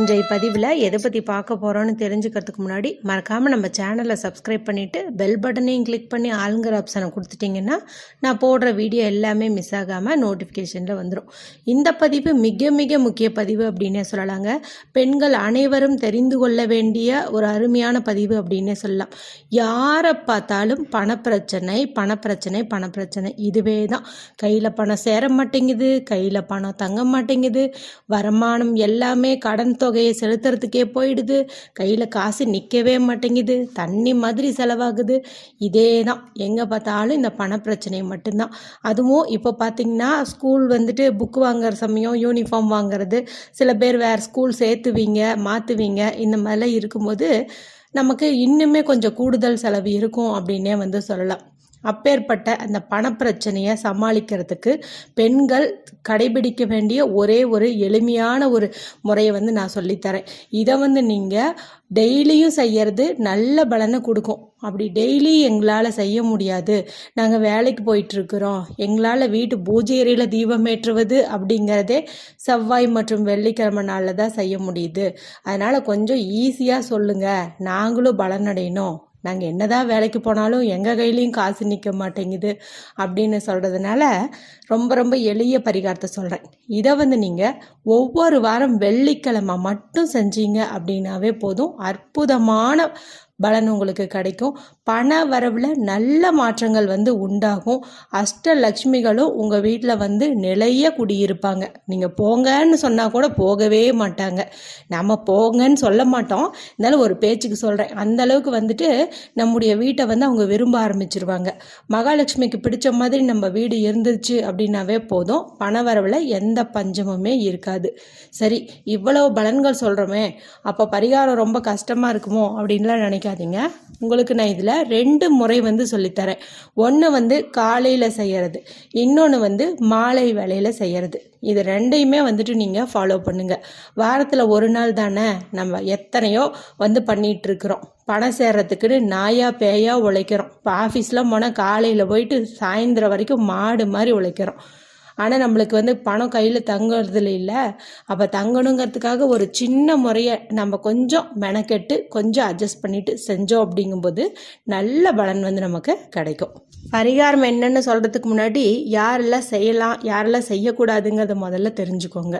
இன்றைய பதிவில் எதை பற்றி பார்க்க போகிறோன்னு தெரிஞ்சுக்கிறதுக்கு முன்னாடி மறக்காமல் நம்ம சேனலை சப்ஸ்கிரைப் பண்ணிவிட்டு பெல் பட்டனையும் கிளிக் பண்ணி ஆளுங்கிற ஆப்ஷனை கொடுத்துட்டிங்கன்னா நான் போடுற வீடியோ எல்லாமே மிஸ் ஆகாமல் நோட்டிஃபிகேஷனில் வந்துடும் இந்த பதிவு மிக மிக முக்கிய பதிவு அப்படின்னே சொல்லலாங்க. பெண்கள் அனைவரும் தெரிந்து கொள்ள வேண்டிய ஒரு அருமையான பதிவு அப்படின்னே சொல்லலாம். யாரை பார்த்தாலும் பணப்பிரச்சனை பணப்பிரச்சனை பணப்பிரச்சனை. இதுவே தான். கையில் பணம் சேர மாட்டேங்குது கையில் பணம் தங்க மாட்டேங்குது. வருமானம் எல்லாமே கடன் தொகையை செலுத்துறதுக்கே போயிடுது. கையில் காசு நிற்கவே மாட்டேங்குது. தண்ணி மாதிரி செலவாகுது. இதே தான் எங்கே பார்த்தாலும் இந்த பணப்பிரச்சனை மட்டும்தான். அதுவும் இப்போ பார்த்தீங்கன்னா ஸ்கூல் வந்துட்டு புக் வாங்குற சமயம் யூனிஃபார்ம் வாங்குறது. சில பேர் வேறு ஸ்கூல் சேர்த்துவீங்க மாற்றுவீங்க இந்த மாதிரிலாம் இருக்கும்போது நமக்கு இன்னுமே கொஞ்சம் கூடுதல் செலவு இருக்கும் அப்படின்னே வந்து சொல்லலாம். அப்பேற்பட்ட அந்த பணப்பிரச்சனையை சமாளிக்கிறதுக்கு பெண்கள் கடைபிடிக்க வேண்டிய ஒரே ஒரு எளிமையான ஒரு முறையை வந்து நான் சொல்லித்தரேன். இதை வந்து நீங்கள் டெய்லியும் செய்யறது நல்ல பலனை கொடுக்கும். அப்படி டெய்லி எங்களால் செய்ய முடியாது. நாங்கள் வேலைக்கு போயிட்டுருக்குறோம். எங்களால் வீட்டு பூஜை அறையில் தீபம் ஏற்றுவது அப்படிங்கிறதே செவ்வாய் மற்றும் வெள்ளிக்கிழமை நாளில் தான் செய்ய முடியுது. அதனால் கொஞ்சம் ஈஸியாக சொல்லுங்கள் நாங்களும் பலனடையணும். நாங்கள் என்னதான் வேலைக்கு போனாலும் எங்கள் கையிலையும் காசு நிற்க மாட்டேங்குது அப்படின்னு சொல்கிறதுனால ரொம்ப ரொம்ப எளிய பரிகாரத்தை சொல்கிறேன் இதை வந்து நீங்கள் ஒவ்வொரு வாரம் வெள்ளிக்கிழமை மட்டும் செஞ்சீங்க அப்படின்னாவே போதும். அற்புதமான பலன் உங்களுக்கு கிடைக்கும். பண வரவில் நல்ல மாற்றங்கள் வந்து உண்டாகும். அஷ்டலக்ஷ்மிகளும் உங்கள் வீட்டில் வந்து நிலைய குடியிருப்பாங்க. நீங்கள் போங்கன்னு சொன்னால் கூட போகவே மாட்டாங்க. நம்ம போங்கன்னு சொல்ல மாட்டோம். இருந்தாலும் ஒரு பேச்சுக்கு சொல்கிறேன் அந்த அளவுக்கு வந்துட்டு நம்முடைய வீட்டை வந்து அவங்க விரும்ப ஆரம்பிச்சிருவாங்க. மகாலட்சுமிக்கு பிடிச்ச மாதிரி நம்ம வீடு இருந்துச்சு அப்படின்னாவே போதும். பண வரவில் எந்த பஞ்சமுமே இருக்காது. சரி இவ்வளவு பலன்கள் சொல்கிறோமே அப்போ பரிகாரம் ரொம்ப கஷ்டமாக இருக்குமோ அப்படின்லாம் நினைக்காதீங்க. உங்களுக்கு நான் இதில் ரெண்டு முறை வந்து சொல்லித்தரேன். ஒன்று வந்து காலையில் செய்கிறது இன்னொன்று வந்து மாலை வேலையில் செய்கிறது இது ரெண்டையுமே வந்துட்டு நீங்கள் ஃபாலோ பண்ணுங்கள் வாரத்தில் ஒரு நாள் தானே நம்ம எத்தனையோ வந்து பண்ணிகிட்ருக்குறோம் பணம் சேர்றதுக்குன்னு நாயா பேயா உழைக்கிறோம். இப்போ ஆஃபீஸ்லாம் போனால் காலையில் போயிட்டு சாயந்தரம் வரைக்கும் மாடு மாதிரி உழைக்கிறோம். ஆனால் நம்மளுக்கு வந்து பணம் கையில் தங்குறதுல இல்லை. அப்போ தங்கணுங்கிறதுக்காக ஒரு சின்ன முறையை நம்ம கொஞ்சம் மெனக்கெட்டு கொஞ்சம் அட்ஜஸ்ட் பண்ணிட்டு செஞ்சோம் அப்படிங்கும்போது நல்ல பலன் வந்து நமக்கு கிடைக்கும். பரிகாரம் என்னென்னு சொல்கிறதுக்கு முன்னாடி யாரெல்லாம் செய்யலாம் யாரெல்லாம் செய்யக்கூடாதுங்கிறத முதல்ல தெரிஞ்சுக்கோங்க.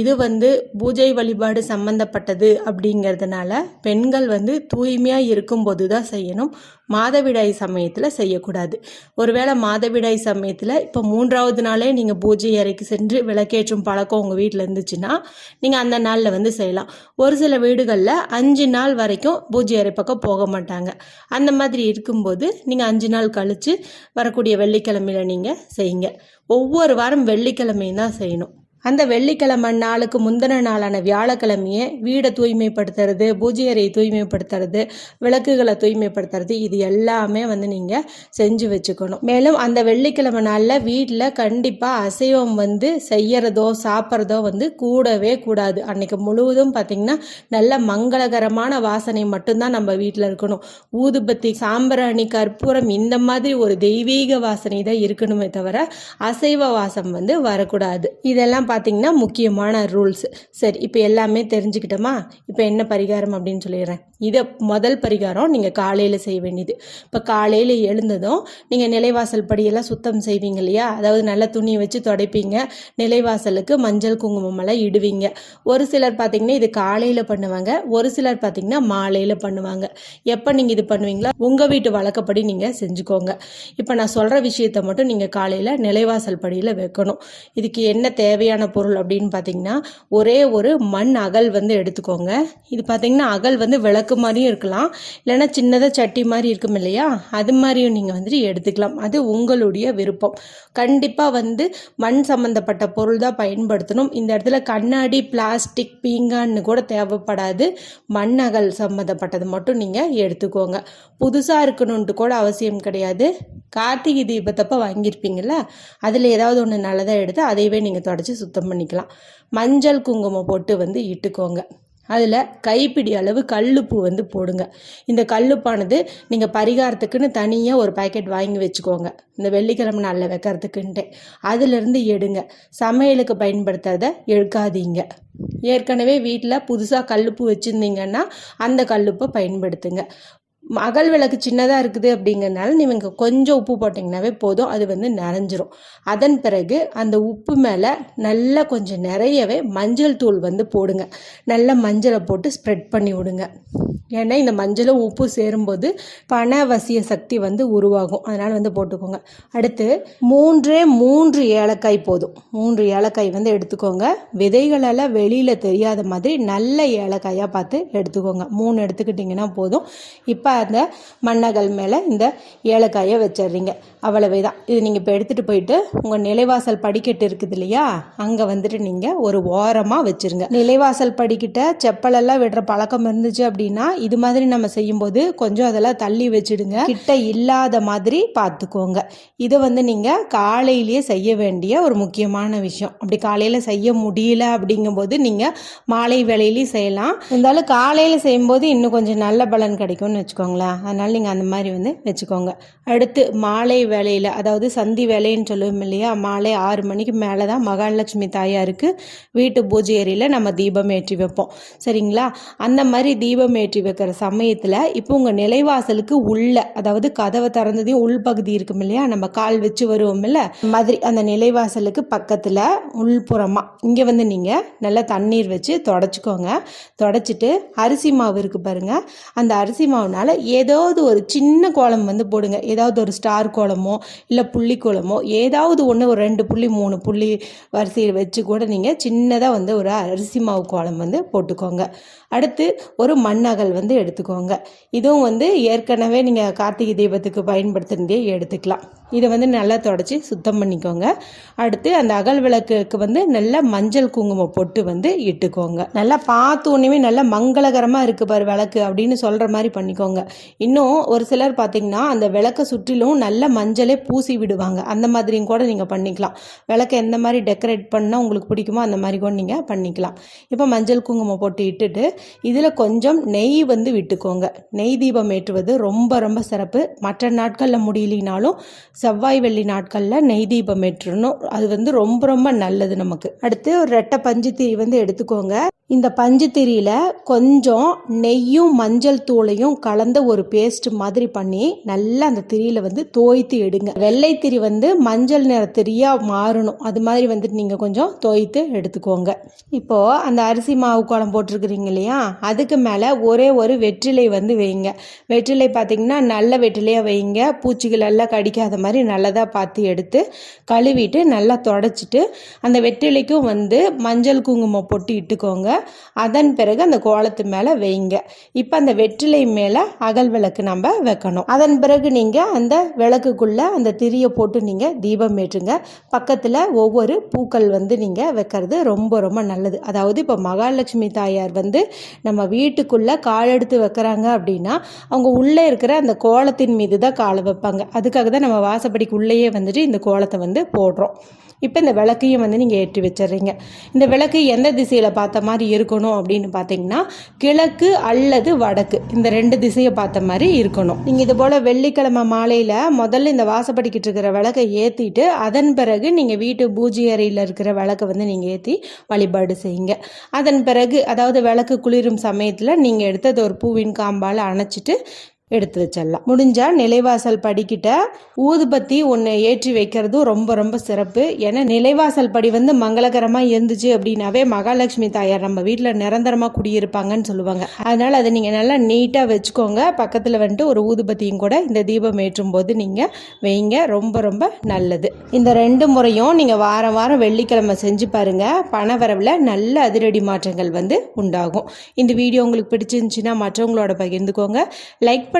இது வந்து பூஜை வழிபாடு சம்மந்தப்பட்டது அப்படிங்கிறதுனால பெண்கள் வந்து தூய்மையாக இருக்கும்போது தான் செய்யணும். மாதவிடாய் சமயத்தில் செய்யக்கூடாது. ஒருவேளை மாதவிடாய் சமயத்தில் இப்போ மூன்றாவது நாளே நீங்கள் பூஜை அறைக்கு சென்று விளக்கேற்றும் பழக்கம் உங்கள் வீட்டில் இருந்துச்சுன்னா நீங்கள் அந்த நாளில் வந்து செய்யலாம். ஒரு சில வீடுகளில் அஞ்சு நாள் வரைக்கும் பூஜை அறை பக்கம் போக மாட்டாங்க. அந்த மாதிரி இருக்கும்போது நீங்கள் அஞ்சு நாள் கழித்து வரக்கூடிய வெள்ளிக்கிழமையில் நீங்கள் செய்யுங்க. ஒவ்வொரு வாரம் வெள்ளிக்கிழமையும் தான் செய்யணும். அந்த வெள்ளிக்கிழமை நாளுக்கு முந்தின நாளான வியாழக்கிழமையே வீடை தூய்மைப்படுத்துறது பூஜை அறையை தூய்மைப்படுத்துறது விளக்குகளை தூய்மைப்படுத்துறது இது எல்லாமே வந்து நீங்கள் செஞ்சு வச்சுக்கணும். மேலும் அந்த வெள்ளிக்கிழமை நாளில் வீட்டில் கண்டிப்பாக அசைவம் வந்து செய்யறதோ சாப்பிட்றதோ வந்து கூடவே கூடாது. அன்னைக்கு முழுவதும் பார்த்திங்கன்னா நல்ல மங்களகரமான வாசனை மட்டும்தான் நம்ம வீட்டில் இருக்கணும். ஊதுபத்தி சாம்பிராணி கற்பூரம் இந்த மாதிரி ஒரு தெய்வீக வாசனை தான் இருக்கணுமே தவிர அசைவ வாசம் வந்து வரக்கூடாது. இதெல்லாம் பார்த்தீங்கன்னா முக்கியமான ரூல்ஸ் சரி இப்போ எல்லாமே தெரிஞ்சுக்கிட்டோமா? இப்போ என்ன பரிகாரம் அப்படின்னு சொல்லிடுறேன். இதை முதல் பரிகாரம் நீங்கள் காலையில் செய்ய வேண்டியது. இப்போ காலையில் எழுந்ததும் நீங்கள் நிலைவாசல் படியெல்லாம் சுத்தம் செய்வீங்க இல்லையா? அதாவது நல்ல துணியை வச்சு துடைப்பீங்க. நிலைவாசலுக்கு மஞ்சள் குங்குமம் எல்லாம் இடுவீங்க. ஒரு சிலர் பார்த்தீங்கன்னா இது காலையில் பண்ணுவாங்க. ஒரு சிலர் பார்த்தீங்கன்னா மாலையில் பண்ணுவாங்க. எப்போ நீங்கள் இது பண்ணுவீங்களா உங்கள் வீட்டு வழக்கப்படி நீங்கள் செஞ்சுக்கோங்க. இப்போ நான் சொல்கிற விஷயத்த மட்டும் நீங்கள் காலையில் நிலைவாசல் படியில் வைக்கணும். இதுக்கு என்ன தேவையான பொருள் அப்படின்னு பார்த்தீங்கன்னா ஒரே ஒரு மண் அகல் வந்து எடுத்துக்கோங்க. இது பார்த்தீங்கன்னா அகல் வந்து விளக்கு மாதிரியும் இருக்கலாம். இல்லைன்னா சின்னதாக சட்டி மாதிரி இருக்கும் இல்லையா? அது மாதிரியும் நீங்கள் வந்துட்டு எடுத்துக்கலாம். அது உங்களுடைய விருப்பம். கண்டிப்பாக வந்து மண் சம்மந்தப்பட்ட பொருள் தான் பயன்படுத்தணும். இந்த இடத்துல கண்ணாடி பிளாஸ்டிக் பீங்கான்னு கூட தேவைப்படாது. மண் அகல் சம்மந்தப்பட்டது மட்டும் நீங்கள் எடுத்துக்கோங்க. புதுசாக இருக்கணுன்ட்டு கூட அவசியம் கிடையாது. கார்த்திகை தீபத்தப்போ வாங்கியிருப்பீங்களா அதில் ஏதாவது ஒன்று நல்லதாக எடுத்து அதையவே நீங்கள் தொடச்சி சுத்தம் சுத்தம் பண்ணிக்கலாம். மஞ்சள் குங்குமம் போட்டு வந்து இட்டுக்கோங்க. அதில் கைப்பிடி அளவு கல்லுப்பு வந்து போடுங்க. இந்த கல்லுப்பானது நீங்கள் பரிகாரத்துக்குன்னு தனியாக ஒரு பாக்கெட் வாங்கி வச்சுக்கோங்க. இந்த வெள்ளிக்கிழமை நாளில் வைக்கிறதுக்குன்ட்டு. அதிலிருந்து எடுங்க. சமையலுக்கு பயன்படுத்துறத எடுக்காதீங்க. ஏற்கனவே வீட்டில் புதுசாக கல்லுப்பு வச்சுருந்தீங்கன்னா அந்த கல்லுப்பை பயன்படுத்துங்க. அகல் விளக்கு சின்னதாக இருக்குது அப்படிங்கிறனால நீங்கள் கொஞ்சம் உப்பு போட்டிங்கனாவே போதும். அது வந்து நிறைஞ்சிரும் அதன் பிறகு அந்த உப்பு மேலே நல்லா கொஞ்சம் நிறையவே மஞ்சள் தூள் வந்து போடுங்க. நல்லா மஞ்சளை போட்டு ஸ்ப்ரெட் பண்ணி விடுங்க. ஏன்னா இந்த மஞ்சளும் உப்பு சேரும்போது பணவசிய சக்தி வந்து உருவாகும். அதனால் வந்து போட்டுக்கோங்க. அடுத்து மூன்றே மூன்று ஏலக்காய் போதும். மூன்று ஏலக்காய் வந்து எடுத்துக்கோங்க. விதைகளெல்லாம் வெளியில் தெரியாத மாதிரி நல்ல ஏலக்காயாக பார்த்து எடுத்துக்கோங்க. மூணு எடுத்துக்கிட்டிங்கன்னா போதும். இப்போ அந்த மண்ணகல் மேலே இந்த ஏலக்காயை வச்சிடுறீங்க. அவ்வளவே தான் இது நீங்கள் இப்போ எடுத்துகிட்டு போயிட்டு உங்கள் நிலைவாசல் படிக்கட்டு இருக்குது இல்லையா? அங்கே வந்துட்டு நீங்கள் ஒரு ஓரமாக வச்சுருங்க. நிலைவாசல் படிக்கிட்ட செப்பலெல்லாம் விடுற பழக்கம் இருந்துச்சு அப்படின்னா இது மாதிரி நம்ம செய்யும்போது கொஞ்சம் அதெல்லாம் தள்ளி வச்சுடுங்க. கிட்ட இல்லாத மாதிரி பார்த்துக்கோங்க இதை வந்து நீங்கள் காலையிலேயே செய்ய வேண்டிய ஒரு முக்கியமான விஷயம். அப்படி காலையில் செய்ய முடியல அப்படிங்கும்போது நீங்கள் மாலை வேலையிலையும் செய்யலாம். இருந்தாலும் காலையில் செய்யும்போது இன்னும் கொஞ்சம் நல்ல பலன் கிடைக்கும்னு வச்சுக்கோங்களேன். அதனால் நீங்கள் அந்த மாதிரி வந்து வச்சுக்கோங்க. அடுத்து மாலை வேலையில் அதாவது சந்தி வேலைன்னு சொல்லுவோம் இல்லையா? மாலை ஆறு மணிக்கு மேலே தான் மகாலட்சுமி தாயாருக்கு வீட்டு பூஜை ஏரியில் நம்ம தீபம் ஏற்றி வைப்போம். சரிங்களா? அந்த மாதிரி தீபம் ஏற்றி வைக்கிற சமயத்தில் இப்போ உங்கள் நிலைவாசலுக்கு உள்ள அதாவது கதவை திறந்ததையும் உள்பகுதி இருக்கும் இல்லையா? நம்ம கால் வச்சு வருவோம் இல்லை மாதிரி அந்த நிலைவாசலுக்கு பக்கத்தில் உள்புறமாக இங்கே வந்து நீங்கள் நல்லா தண்ணீர் வச்சு தொடச்சிக்கோங்க. தொடச்சிட்டு அரிசி மாவு இருக்குது பாருங்கள் அந்த அரிசி மாவுனால ஏதாவது ஒரு சின்ன கோலம் வந்து போடுங்க. ஏதாவது ஒரு ஸ்டார் கோலமோ இல்லை புள்ளி கோலமோ ஏதாவது ஒன்று ஒரு ரெண்டு புள்ளி மூணு புள்ளி வரிசையில் வச்சு கூட நீங்கள் சின்னதாக வந்து ஒரு அரிசி மாவு கோலம் வந்து போட்டுக்கோங்க. அடுத்து ஒரு மண்ணகல் வந்து எடுத்துக்கோங்க. இதுவும் வந்து ஏற்கனவே நீங்கள் கார்த்திகை தீபத்துக்கு பயன்படுத்துனதே எடுத்துக்கலாம். இதை வந்து நல்லா தொடச்சி சுத்தம் பண்ணிக்கோங்க. அடுத்து அந்த அகல் விளக்குக்கு வந்து நல்லா மஞ்சள் குங்குமம் பொட்டு வந்து இட்டுக்கோங்க. நல்லா பார்த்து ஒன்றுமே நல்லா மங்களகரமாக இருக்குது பாரு விளக்கு அப்படின்னு சொல்கிற மாதிரி பண்ணிக்கோங்க. இன்னும் ஒரு சிலர் பார்த்தீங்கன்னா அந்த விளக்கை சுற்றிலும் நல்ல மஞ்சளே பூசி விடுவாங்க. அந்த மாதிரியும் கூட நீங்கள் பண்ணிக்கலாம். விளக்கை எந்த மாதிரி டெக்கரேட் பண்ணால் உங்களுக்கு பிடிக்குமோ அந்த மாதிரி கூட நீங்கள் பண்ணிக்கலாம். இப்போ மஞ்சள் குங்குமம் போட்டு இட்டுட்டு இதில் கொஞ்சம் நெய் வந்து விட்டுக்கோங்க. நெய் தீபம் ஏற்றுவது ரொம்ப ரொம்ப சிறப்பு. மற்ற நாட்களில் முடியலினாலும் செவ்வாய் வெள்ளி நாட்களில் நெய் தீபம் ஏற்றணும். அது வந்து ரொம்ப ரொம்ப நல்லது நமக்கு. அடுத்து ஒரு ரெட்டை பஞ்சுத்திரி வந்து எடுத்துக்கோங்க. இந்த பஞ்சுத்திரியில் கொஞ்சம் நெய்யும் மஞ்சள் தூளையும் கலந்த ஒரு பேஸ்ட் மாதிரி பண்ணி நல்லா அந்த திரியில் வந்து தோய்த்து எடுங்க. வெள்ளை திரி வந்து மஞ்சள் நிற திரியாக மாறணும். அது மாதிரி வந்துட்டு நீங்கள் கொஞ்சம் தோய்த்து எடுத்துக்கோங்க. இப்போது அந்த அரிசி மாவு குழம்பு போட்டிருக்கிறீங்க இல்லையா? அதுக்கு மேலே ஒரே ஒரு வெற்றிலை வந்து வைங்க. வெற்றிலை பார்த்திங்கன்னா நல்ல வெற்றிலையாக வைங்க. பூச்சிகள் எல்லாம் கடிக்காத மாதிரி நல்லதாக பார்த்து எடுத்து கழுவிட்டு நல்லா தொடச்சிட்டு அந்த வெற்றிலைக்கும் வந்து மஞ்சள் குங்குமம் பொட்டு இட்டுக்கோங்க. அதன் பிறகு அந்த கோலத்து மேலே வைங்க. இப்போ அந்த வெற்றிலை மேலே அகல் விளக்கு நம்ம வைக்கணும். அதன் பிறகு நீங்கள் அந்த விளக்குக்குள்ளே அந்த திரியை போட்டு நீங்கள் தீபம் ஏற்றுங்க. பக்கத்தில் ஒவ்வொரு பூக்கள் வந்து நீங்கள் வைக்கிறது ரொம்ப ரொம்ப நல்லது. அதாவது இப்போ மகாலட்சுமி தாயார் வந்து நம்ம வீட்டுக்குள்ளே காலெடுத்து வைக்கிறாங்க அப்படின்னா அவங்க உள்ளே இருக்கிற அந்த கோலத்தின் மீது தான் காலை வைப்பாங்க. அதுக்காக தான் நம்ம வாசப்படிக்கு உள்ளேயே வந்துட்டு இந்த கோலத்தை வந்து போடுறோம். இப்போ இந்த விளக்கையும் வந்து நீங்கள் ஏற்றி வச்சிடுறீங்க. இந்த விளக்கு எந்த திசையில் பார்த்த மாதிரி இருக்கணும் அப்படின்னு பார்த்தீங்கன்னா கிழக்கு அல்லது வடக்கு. இந்த ரெண்டு திசையை பார்த்த மாதிரி இருக்கணும். நீங்கள் இது போல் வெள்ளிக்கிழமை மாலையில் முதல்ல இந்த வாசப்படிக்கிட்டு இருக்கிற விளக்கை ஏற்றிட்டு அதன் பிறகு நீங்கள் வீட்டு பூஜை அறையில் இருக்கிற விளக்கை வந்து நீங்கள் ஏற்றி வழிபாடு செய்யுங்க. அதன் பிறகு அதாவது விளக்கு குளிரும் சமயத்தில் நீங்கள் எடுத்தது ஒரு பூவின் காம்பால் அணைச்சிட்டு எடுத்து வச்சிடலாம். முடிஞ்சால் நிலைவாசல் படிக்கிட்ட ஊதுபத்தி ஒன்று ஏற்றி வைக்கிறதும் ரொம்ப ரொம்ப சிறப்பு. ஏன்னா நிலைவாசல் படி வந்து மங்களகரமாக இருந்துச்சு அப்படின்னாவே மகாலட்சுமி தாயார் நம்ம வீட்டில் நிரந்தரமாக குடியிருப்பாங்கன்னு சொல்லுவாங்க. அதனால் அதை நீங்கள் நல்லா நீட்டாக வச்சுக்கோங்க. பக்கத்தில் வந்துட்டு ஒரு ஊதுபத்தியும் கூட இந்த தீபம் ஏற்றும் போது நீங்கள் வைங்க. ரொம்ப ரொம்ப நல்லது. இந்த ரெண்டு முறையும் நீங்கள் வாரம் வாரம் வெள்ளிக்கிழமை செஞ்சு பாருங்கள் பணவரவில் நல்ல அதிரடி மாற்றங்கள் வந்து உண்டாகும். இந்த வீடியோ உங்களுக்கு பிடிச்சிருந்துச்சின்னா மற்றவங்களோட பகிர்ந்துக்கோங்க. லைக்